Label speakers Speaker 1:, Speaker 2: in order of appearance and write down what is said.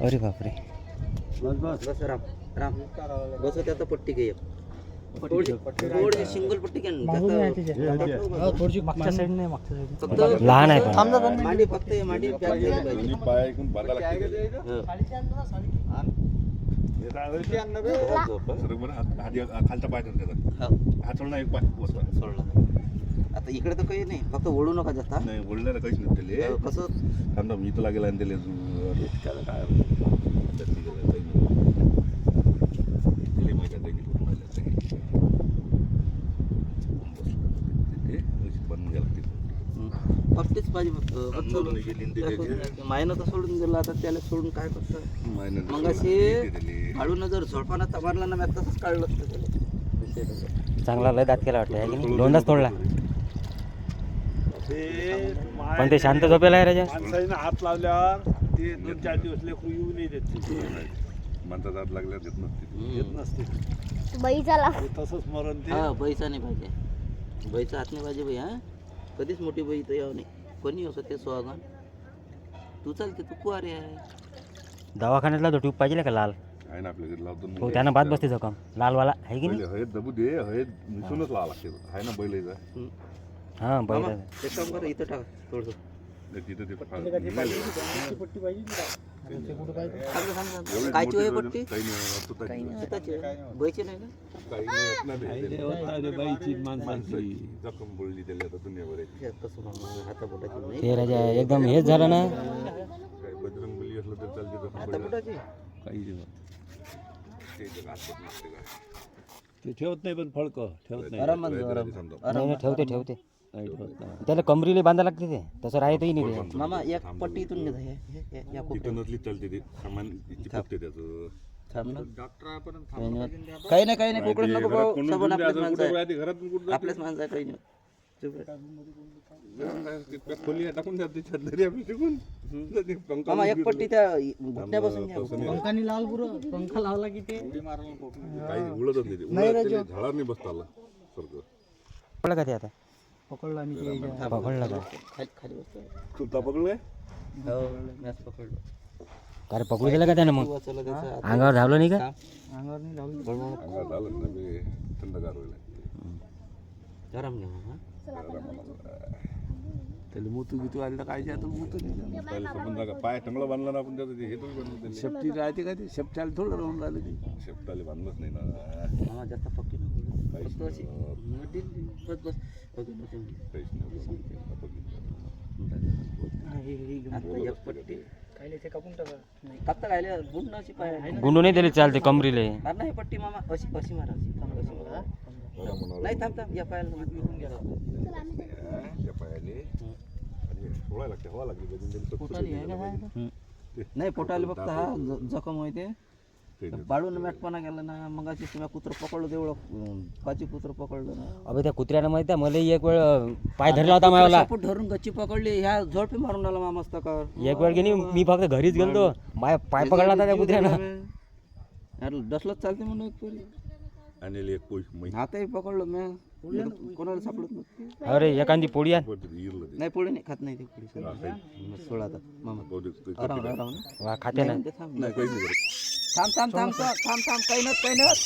Speaker 1: अरे बापरे
Speaker 2: बस राम राम बस होते आता पट्टी घे सिंगल पट्टी
Speaker 1: लहान आहे पण
Speaker 2: मांडी फक्त हे
Speaker 3: पाय ऐकून
Speaker 2: हो.
Speaker 3: खालचा पाय त्याचा
Speaker 2: हो,
Speaker 3: हात सोडला एक पाय
Speaker 2: सोडला इकडे तर काही नाही फक्त ओढू नका जास्त हा.
Speaker 3: नाही बोलणार काहीच नाही त्याले
Speaker 2: हो, कसं
Speaker 3: थांबा मी तुला गेला आणि त्याले तू- अरे, त्याला काय आता ठीक आहे, काही नाही. त्याला माहिती आहे, काही नाही काही. ते- ते.
Speaker 2: हं. पट्टीच पाहिजे फक्त
Speaker 3: गेली.
Speaker 2: मायनं तर सोडून दिलं आता त्याला सोडून काय करतं
Speaker 3: मायनं
Speaker 2: मग असे
Speaker 3: त्याले.
Speaker 2: काढून जर झोडपाना तबारला ना मी तसंच काढलं असतं त्याला विषय तसा.
Speaker 1: चांगला लय दात केला वाटतं आहे की नाही दोनदाच तोडला पण ते शांत झोपेला आहे राजा
Speaker 4: माणसाने हात लावल्यावर ते दोन चार दिवस लेकरू येऊ नाही देत. ते.
Speaker 3: माणसाचा हात लागल्यावर देत नसते.
Speaker 4: येत नसते.
Speaker 5: बैचाला.
Speaker 4: ते तसंच मरण ते
Speaker 2: हा बैचा नाही पाहिजे. बैचा हात नाही पाहिजे बाई हा? कधीच मोठी बाई तर यावं नाही. कोणी असं ते सुहागण तू चालते तू कुवारी आहे.
Speaker 1: दवाखान्यातला तो ट्यूब पाहिजे का लाल?
Speaker 3: आहे ना आपल्या घरी लावतो
Speaker 1: हो त्यानं बाद बसते जखम लालवाला आहे की नाही?
Speaker 3: हळद दबू दे हळद मिसळूनच लावा लागते. आहे ना बैल
Speaker 1: हां बैल
Speaker 2: मामा, एक काम कर इथं टाक थोडं
Speaker 3: तिथं ते फार-
Speaker 4: पट्टी पाहिजे ना.
Speaker 2: कायची होय पट्टी
Speaker 3: काही नाही होत होतं त्याची.
Speaker 2: स्वतःची आहे. बैची नाही का
Speaker 3: काही नाही होत ना ते.
Speaker 4: काही नाही होत ना रे बाईची माणसाची
Speaker 3: माणसाची जखम बोलली त्याला आता दुनियाभर आहे.
Speaker 2: हे तसं मामा, हातापोटाची नाही
Speaker 1: ते राजा एकदम हेच झालं ना
Speaker 3: बजरंग बली असलं तर चालते जखम.
Speaker 2: हातापोटाची.
Speaker 3: ते जग आसपास नसते काय.
Speaker 4: ते ठेवत नाही पण फळक ठेवत नाही
Speaker 2: आरामात
Speaker 3: रात्री
Speaker 2: आरामात.
Speaker 1: नाही, ठेवते ठेवते
Speaker 4: नाही
Speaker 1: त्याला कमरीला बांधा लागते ते. तसं राहतही नाही ते.
Speaker 2: मामा एक पट्टी इथून घेता हे हे- हे- या कोपऱ्यात.
Speaker 3: नसली चालते ते. सामान चिपकते त्याचं.
Speaker 2: थांब ना. काही नाही. काही नाही काही नाही. कोकणात नको भाऊ. सबन आपल्याच माणसं आहे.
Speaker 3: घरातून कुठं?
Speaker 2: आपल्याच माणसं आहे काही नाही. चुप रे.
Speaker 3: त्या खोली टाकून द्या त्याच्यात दरी आपली टिकून ते पंखा
Speaker 2: मामा एक पट्टी त्या घुटण्यापासून घ्या.
Speaker 6: पंखाने लाल पुरं पंखा लावला की ते?
Speaker 3: काही उडतच नाही ते. उडत त्याला झाडावर नाही बसता आला सारखं.
Speaker 1: पडलं का ते आता.
Speaker 6: पकडला ते याच्या-
Speaker 1: पकडलं का?
Speaker 2: खाली खाली बसतो
Speaker 3: तुला पकडलं
Speaker 2: हो मॅच पकडलो.
Speaker 1: अरे पकडू दिलं का त्यानं मग?
Speaker 2: वाचवलं त्याचं? हात.
Speaker 1: अंगावर धावलं नाही का?
Speaker 6: अंगावर नाही लावली
Speaker 3: अंगात आलं ना बे थंडगार होईल
Speaker 2: घ्या मामा
Speaker 4: त्याला मुतू गितू आले तर काय आता मुतू नाही.
Speaker 3: समजून जागा पाय टंगला बांधला ना आपण त्याचं ते हे तुम्ही बांधलं त्याला.
Speaker 4: शेपटी राहते का ते? शेपट्याला थोडं राहून राहिलं ते.
Speaker 3: शेपटाले बांधलंच नाही ना.
Speaker 2: मामा जास्त पक्की नाही.
Speaker 3: काहीच
Speaker 2: फक्त अशी मध्ये बस बस. Okay, okay, okay.
Speaker 3: काहीच नाही
Speaker 2: आता एक पट्टी
Speaker 6: काही ते कापून टाका.
Speaker 2: कापता खायला अशी पाय.
Speaker 1: गुंडू नाही दिले चालते कमरीले.
Speaker 2: मार ना हे पट्टी मामा. अशी अशी मारा अशी. थांब. नाही थांब थांब. या पायाला
Speaker 3: त्या आणि सोळा लागते हवा लागली
Speaker 2: हा? नाही पोटाला फक्त हा जखम होते. पाडून मॅटपणा गेला ना मग अशी तुम्ही कुत्र पकडलं तेवढं पाची कुत्र पकडलं ना.
Speaker 1: अबे त्या कुत्र्यानं माहिती आहे मला एक वेळ पाय धरला होता मायाला
Speaker 2: धरून गच्ची पकडली ह्या झोडपी मारून आला मामस्ताकर
Speaker 1: एक वेळ की नाही मी फक्त घरीच गेलतो. माय पाय पकडला होता त्या कुत्र्यानं.
Speaker 2: यार डसलत चालते म्हणून एक
Speaker 3: आणि एक पोष मै.
Speaker 2: हातही पकडलं मी. कोणाला सापडत नव्हतं.
Speaker 1: अरे एखादी पोळी आण.
Speaker 3: इरलं ते.
Speaker 2: नाही पोळी नाही खात नाही ते पोळी. मग सोडा आता. मामा. आराम आराम?
Speaker 1: वा खाते ना.
Speaker 2: ते थांब.
Speaker 3: नाही नाही. करत.
Speaker 2: थांब थांब थांब थांब थांब काही नव्हत काही नव्हत